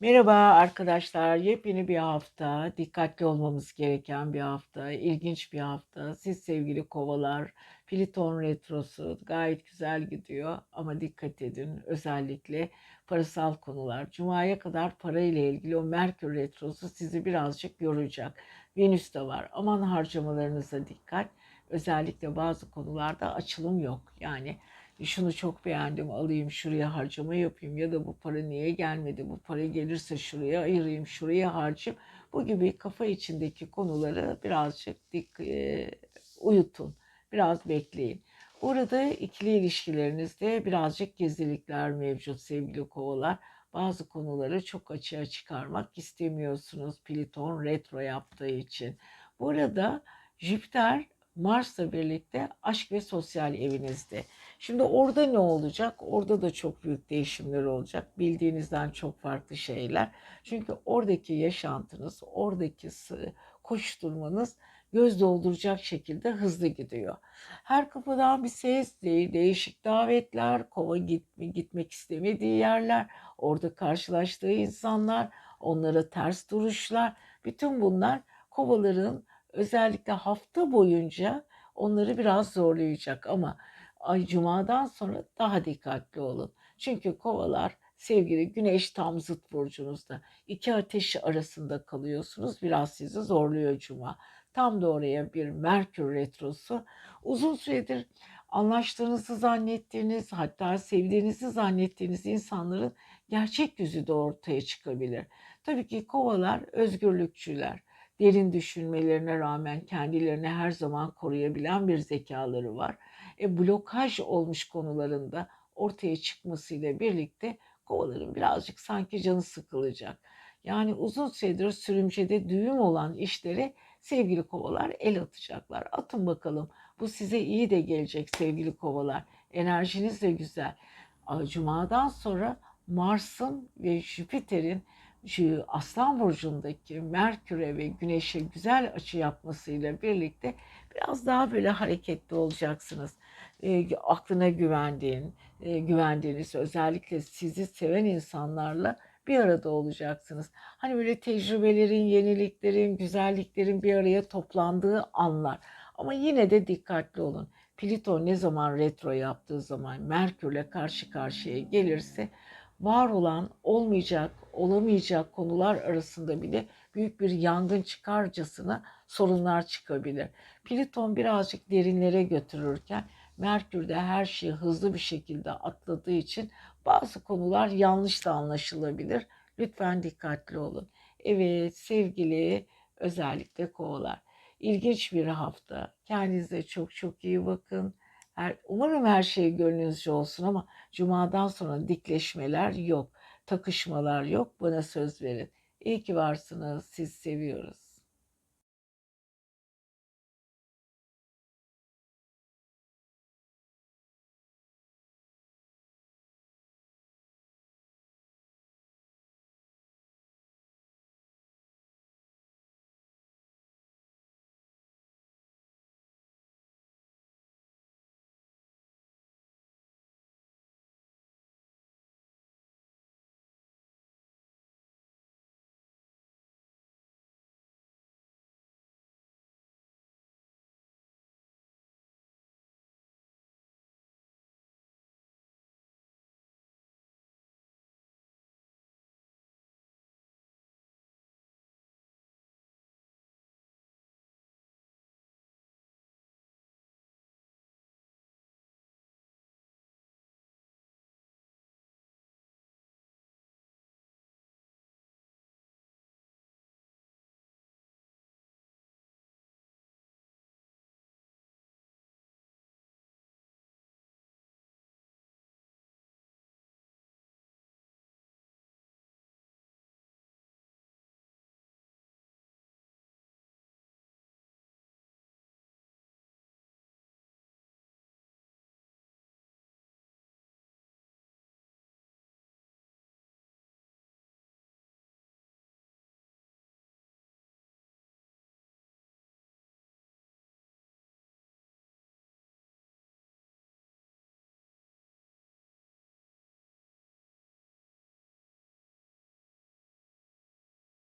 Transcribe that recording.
Merhaba arkadaşlar. Yepyeni bir hafta. Dikkatli olmamız gereken bir hafta. ilginç bir hafta. Siz sevgili kovalar, Pliton retrosu gayet güzel gidiyor ama dikkat edin. Özellikle parasal konular. Cuma'ya kadar para ile ilgili o Merkür retrosu sizi birazcık yoracak. Venüs de var. Aman harcamalarınıza dikkat. Özellikle bazı konularda açılım yok. Yani şunu çok beğendim alayım şuraya harcama yapayım ya da bu para niye gelmedi bu para gelirse şuraya ayırayım şuraya harcayayım. Bu gibi kafa içindeki konuları birazcık dik, e, uyutun biraz bekleyin. Burada ikili ilişkilerinizde birazcık gizlilikler mevcut sevgili kovalar. Bazı konuları çok açığa çıkarmak istemiyorsunuz Pliton retro yaptığı için. Burada Jüpiter Mars'la birlikte aşk ve sosyal evinizde. Şimdi orada ne olacak? Orada da çok büyük değişimler olacak. Bildiğinizden çok farklı şeyler. Çünkü oradaki yaşantınız, oradaki koşturmanız göz dolduracak şekilde hızlı gidiyor. Her kapıdan bir ses, değişik davetler, kova gitme, gitmek istemediği yerler, orada karşılaştığı insanlar, onlara ters duruşlar, bütün bunlar kovaların özellikle hafta boyunca onları biraz zorlayacak ama ay cumadan sonra daha dikkatli olun. Çünkü kovalar sevgili güneş tam zıt burcunuzda. İki ateşi arasında kalıyorsunuz. Biraz sizi zorluyor cuma. Tam da oraya bir Merkür retrosu. Uzun süredir anlaştığınızı zannettiğiniz hatta sevdiğinizi zannettiğiniz insanların gerçek yüzü de ortaya çıkabilir. Tabii ki kovalar özgürlükçüler derin düşünmelerine rağmen kendilerini her zaman koruyabilen bir zekaları var. E, blokaj olmuş konularında ortaya çıkmasıyla birlikte kovaların birazcık sanki canı sıkılacak. Yani uzun süredir sürümcede düğüm olan işleri sevgili kovalar el atacaklar. Atın bakalım bu size iyi de gelecek sevgili kovalar. Enerjiniz de güzel. Cuma'dan sonra Mars'ın ve Jüpiter'in Aslan Burcu'ndaki Merkür'e ve Güneş'e güzel açı yapmasıyla birlikte biraz daha böyle hareketli olacaksınız. E, aklına güvendiğin, e, güvendiğiniz özellikle sizi seven insanlarla bir arada olacaksınız. Hani böyle tecrübelerin, yeniliklerin, güzelliklerin bir araya toplandığı anlar. Ama yine de dikkatli olun. Plüton ne zaman retro yaptığı zaman Merkür'le karşı karşıya gelirse var olan, olmayacak, olamayacak konular arasında bile büyük bir yangın çıkarcasına sorunlar çıkabilir. Plüton birazcık derinlere götürürken Merkür de her şeyi hızlı bir şekilde atladığı için bazı konular yanlış da anlaşılabilir. Lütfen dikkatli olun. Evet sevgili özellikle kovalar. İlginç bir hafta. Kendinize çok çok iyi bakın. Her, umarım her şey gönlünüzce olsun ama cumadan sonra dikleşmeler yok, takışmalar yok. Bana söz verin. İyi ki varsınız. Siz seviyoruz.